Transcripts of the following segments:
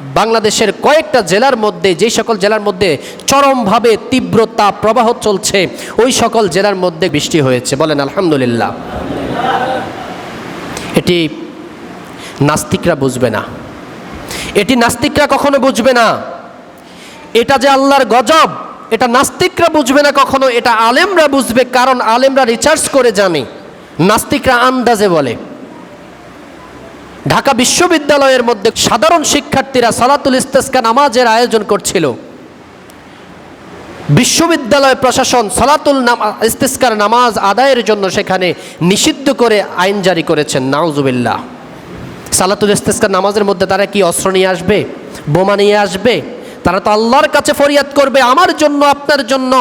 বাংলাদেশের কয়েকটা জেলার মধ্যে, যে সকল জেলার মধ্যে চরমভাবে তীব্রতা প্রবাহ চলছে, ওই সকল জেলার মধ্যে বৃষ্টি হয়েছে। বলেন, আলহামদুলিল্লাহ। এটি নাস্তিকরা বুঝবে না। এটি নাস্তিকরা কখনো বুঝবে না। এটা যে আল্লাহর গজব, এটা নাস্তিকরা বুঝবে না কখনো, এটা আলেমরা বুঝবে, কারণ আলেমরা রিচার্জ করে জানে। নাস্তিকরা আন্দাজে বলে। ঢাকা বিশ্ববিদ্যালয়ের মধ্যে সাধারণ শিক্ষার্থীরা সালাতুল ইস্তেস্কা নামাজের আয়োজন করছিল। বিশ্ববিদ্যালয় প্রশাসন সালাতুল ইস্তেস্কার নামাজ আদায়ের জন্য সেখানে নিষিদ্ধ করে আইন জারি করেছেন। নাউজুবিল্লাহ। সালাতুল ইস্তেস্কার নামাজের মধ্যে তারা কি অস্ত্র নিয়ে আসবে? বোমা নিয়ে আসবে? তারা তো আল্লাহর কাছে ফরিয়াদ করবে, আমার জন্য, আপনার জন্য।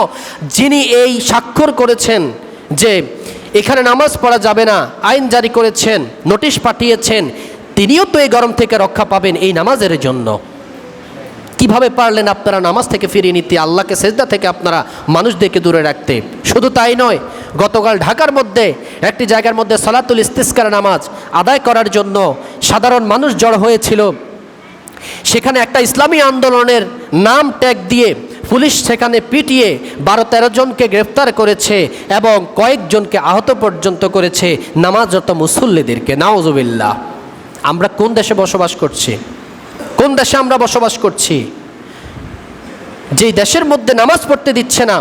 যিনি এই স্বাক্ষর করেছেন যে এখানে নামাজ পড়া যাবে না, আইন জারি করেছেন, নোটিশ পাঠিয়েছেন তিনিও তো এই গরম থেকে রক্ষা পাবেন এই নামাজের জন্য। কীভাবে পারলেন আপনারা নামাজ থেকে ফিরিয়ে নিতে, আল্লাহকে সেজদা থেকে আপনারা মানুষদেরকে দূরে রাখতে? শুধু তাই নয়, গতকাল ঢাকার মধ্যে, একটি জায়গার মধ্যে সলাতুল ইস্তিস্কার নামাজ আদায় করার জন্য সাধারণ মানুষ জড় হয়েছিল। সেখানে একটা ইসলামী আন্দোলনের নাম ট্যাগ দিয়ে পুলিশ সেখানে পিটিয়ে বারো তেরো জনকে গ্রেফতার করেছে এবং কয়েকজনকে আহত পর্যন্ত করেছে নামাজরত মুসল্লিদেরকে। নাওজবিল্লা আমরা কোন দেশে বসবাস করছি? কোন দেশে আমরা বসবাস করছি? যেই দেশের মধ্যে নামাজ পড়তে দিচ্ছে না,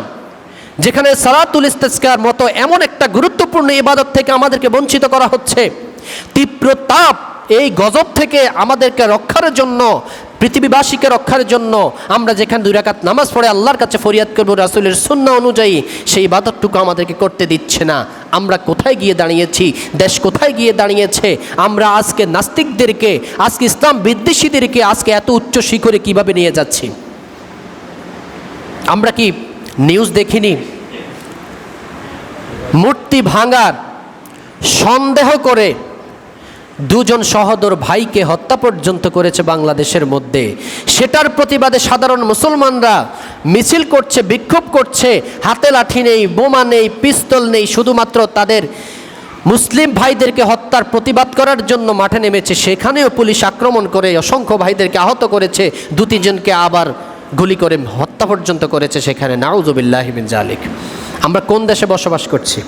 যেখানে সালাতুল ইস্তেস্কার মতো এমন একটা গুরুত্বপূর্ণ ইবাদত থেকে আমাদেরকে বঞ্চিত করা হচ্ছে, তীব্র তাপ এই গজব থেকে আমাদেরকে রক্ষার জন্য পৃথিবীবাসীকে রক্ষার জন্য আমরা যেখানে দুই রাকাত নামাজ পড়ে আল্লাহর কাছে ফরিয়াদ করব, রাসুলের শূন্য অনুযায়ী সেই ইবাদতটুকু আমাদেরকে করতে দিচ্ছে না। আমরা কোথায় গিয়ে দাঁড়িয়েছি? দেশ কোথায় গিয়ে দাঁড়িয়েছে? আমরা আজকে নাস্তিকদেরকে, আজকে ইসলাম বিদ্বেষীদেরকে আজকে এত উচ্চ শিখরে কীভাবে নিয়ে যাচ্ছি? আমরা কি নিউজ দেখিনি? মূর্তি ভাঙার সন্দেহ করে দুজন সহদর ভাইকে হত্যা পর্যন্ত করেছে বাংলাদেশের মধ্যে। সেটার প্রতিবাদে সাধারণ মুসলমানরা মিছিল করছে, বিক্ষোভ করছে। হাতে লাঠি নেই, বোমা নেই, পিস্তল নেই, শুধুমাত্র তাদের মুসলিম ভাইদেরকে হত্যার প্রতিবাদ করার জন্য মাঠে নেমেছে। সেখানেও পুলিশ আক্রমণ করে অসংখ্য ভাইদেরকে আহত করেছে। দু তিনজনকে আবার গুলি করে হত্যা পর্যন্ত করেছে সেখানে। নাউজুবিল্লাহিমিন জালিক আমরা কোন দেশে বসবাস করছি?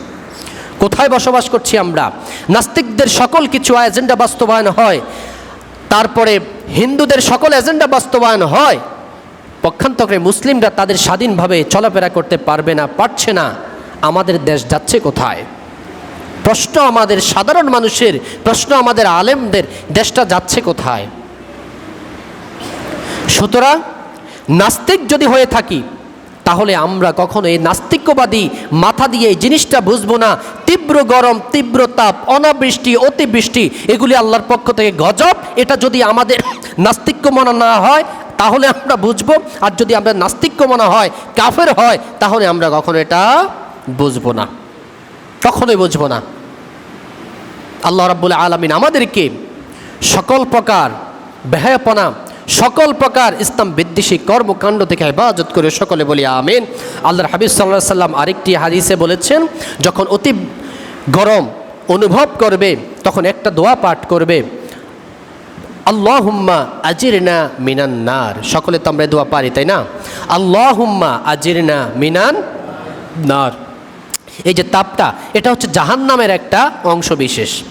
কোথায় বসবাস করছি আমরা? নাস্তিকদের সকল কিছু এজেন্ডা বাস্তবায়ন হয়। তারপরে হিন্দুদের সকল এজেন্ডা বাস্তবায়ন হয়। পক্ষান্তরে মুসলিমরা তাদের স্বাধীনভাবে চলাফেরা করতে পারবে না, পারছে না। আমাদের দেশ যাচ্ছে কোথায়? প্রশ্ন আমাদের সাধারণ মানুষের, প্রশ্ন আমাদের আলেমদের, দেশটা যাচ্ছে কোথায়? সুতরাং নাস্তিক যদি হয়ে থাকি তাহলে আমরা কখনো এই নাস্তিক্যবাদী মাথা দিয়ে এই জিনিসটা বুঝব না। তীব্র গরম, তীব্র তাপ, অনাবৃষ্টি, অতিবৃষ্টি, এগুলি আল্লাহর পক্ষ থেকে গজব। এটা যদি আমাদের নাস্তিক্য মনা না হয়, তাহলে আমরা বুঝব। আর যদি আমরা নাস্তিক্য মনা হয়, কাফের হয়, তাহলে আমরা কখনো এটা বুঝব না। কখনোই বুঝব না। আল্লাহ রাব্বুল আলমিন আমাদেরকে সকল প্রকার বেহায়াপনা সকল প্রকার ইসলাম বিদ্বেষী কর্মকাণ্ড থেকে হেফাজত করে সকলে বলি আমিন। আল্লাহর হাবিব সাল্লাহ সাল্লাম আরেকটি হাদিসে বলেছেন, যখন অতি গরম অনুভব করবে, তখন একটা দোয়া পাঠ করবে আল্লাহ হুম্মা আজিরনা মিনান নার। সকলে তো আমরা দোয়া পারি, তাই না? আল্লাহ হুম্মা আজিরনা মিনান নার। এই যে তাপটা, এটা হচ্ছে জাহান্নামের একটা অংশ বিশেষ।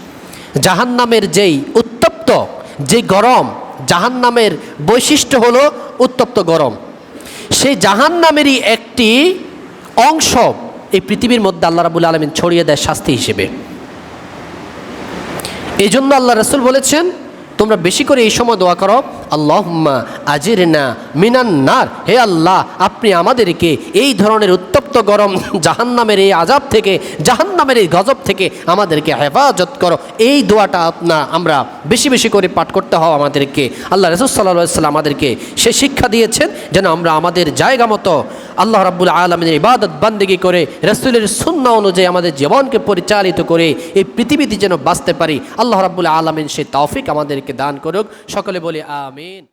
জাহান্নামের যেই উত্তপ্ত যে গরম জাহান্নামের বৈশিষ্ট্য হলো উত্তপ্ত গরম। সেই জাহান্নামেরই একটি অংশ এই পৃথিবীর মধ্যে আল্লাহ রাবুল আলমিন ছড়িয়ে দেয় শাস্তি হিসেবে। এই জন্য আল্লাহ রসুল বলেছেন, তোমরা বেশি করে এই সময় দোয়া করো, আল্লাহম্মা আজির না হে আল্লাহ, আপনি আমাদেরকে এই ধরনের উত্তপ্ত গরম, জাহান্নামের এই আজাব থেকে, জাহান্নামের এই গজব থেকে আমাদেরকে হেফাজত করো। এই দোয়াটা আপনার আমরা বেশি বেশি করে পাঠ করতে হও আমাদেরকে। আল্লাহ রসুল সাল্লাহ সাল্লাম আমাদেরকে সে শিক্ষা দিয়েছেন যেন আমরা আমাদের জায়গা মতো আল্লাহ রাব্বুল আলমিনের ইবাদত বান্দিগি করে, রসুলের শূন্য অনুযায়ী আমাদের জীবনকে পরিচালিত করে এই পৃথিবীতে যেন বাঁচতে পারি। আল্লাহ রাব্বুল আলমিন সে তৌফিক আমাদেরকে দান করুক। সকলে বলি আমিন।